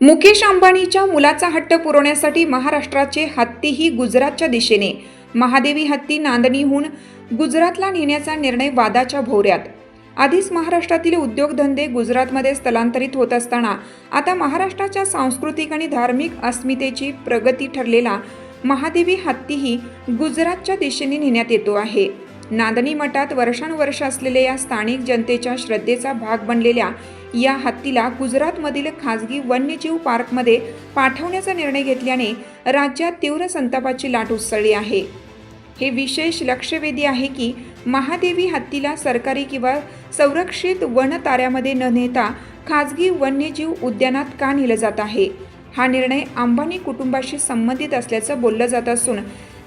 मुकेश अंबानीच्या मुलाचा हट्ट पुरवण्यासाठी महाराष्ट्राचे हत्तीही गुजरातच्या दिशेने. महादेवी हत्ती नांदणीहून गुजरातला नेण्याचा निर्णय वादाच्या भोवऱ्यात. आधीच महाराष्ट्रातील उद्योगधंदे गुजरातमध्ये स्थलांतरित होत असताना आता महाराष्ट्राच्या सांस्कृतिक आणि धार्मिक अस्मितेची प्रगती ठरलेला महादेवी हत्तीही गुजरातच्या दिशेने नेण्यात येतो आहे. नांदणी मठात वर्षानुवर्ष असलेल्या या स्थानिक जनतेच्या श्रद्धेचा भाग बनलेल्या या हत्तीला गुजरातमधील खाजगी वन्यजीव पार्कमध्ये पाठवण्याचा निर्णय घेतल्याने राज्यात तीव्र संतापाची लाट उसळली आहे. हे विशेष लक्षवेधी आहे की महादेवी हत्तीला सरकारी किंवा संरक्षित वनताऱ्यामध्ये न नेता खाजगी वन्यजीव उद्यानात का नेलं जात आहे? हा निर्णय अंबानी कुटुंबाशी संबंधित असल्याचं बोललं जात असून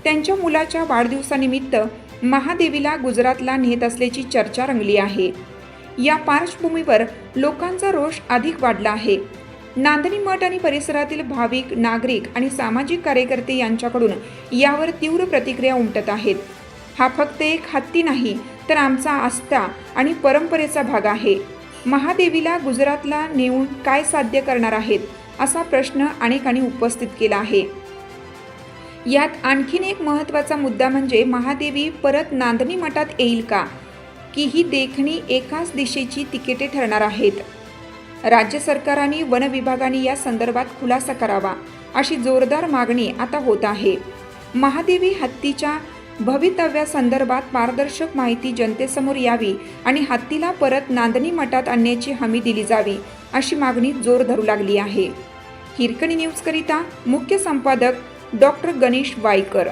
त्यांच्या मुलाच्या वाढदिवसानिमित्त महादेवीला गुजरातला नेत असल्याची चर्चा रंगली आहे. या पार्श्वभूमीवर लोकांचा रोष अधिक वाढला आहे. नांदणी मठ आणि परिसरातील भाविक नागरिक आणि सामाजिक कार्यकर्ते यांच्याकडून यावर तीव्र प्रतिक्रिया उमटत आहेत. हा फक्त एक हत्ती नाही तर आमचा आस्था आणि परंपरेचा भाग आहे. महादेवीला गुजरातला नेऊन काय साध्य करणार आहेत असा प्रश्न अनेकांनी उपस्थित केला आहे. यात आणखीन एक महत्त्वाचा मुद्दा म्हणजे महादेवी परत नांदणी मठात येईल का? की ही देखणी एकाच दिशेची तिकिटे ठरणार आहेत? राज्य सरकारांनी वन विभागाने या संदर्भात खुलासा करावा अशी जोरदार मागणी आता होत आहे. महादेवी हत्तीच्या भवितव्यासंदर्भात पारदर्शक माहिती जनतेसमोर यावी आणि हत्तीला परत नांदणी मठात आणण्याची हमी दिली जावी अशी मागणी जोर धरू लागली आहे. हिरकणी न्यूजकरिता मुख्य संपादक डॉक्टर गणेश वायकर.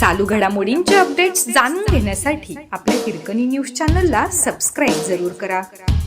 चालू घडामोडींचे अपडेट्स जाणून घेण्यासाठी आपल्या हिरकणी न्यूज चॅनलला सबस्क्राईब जरूर करा.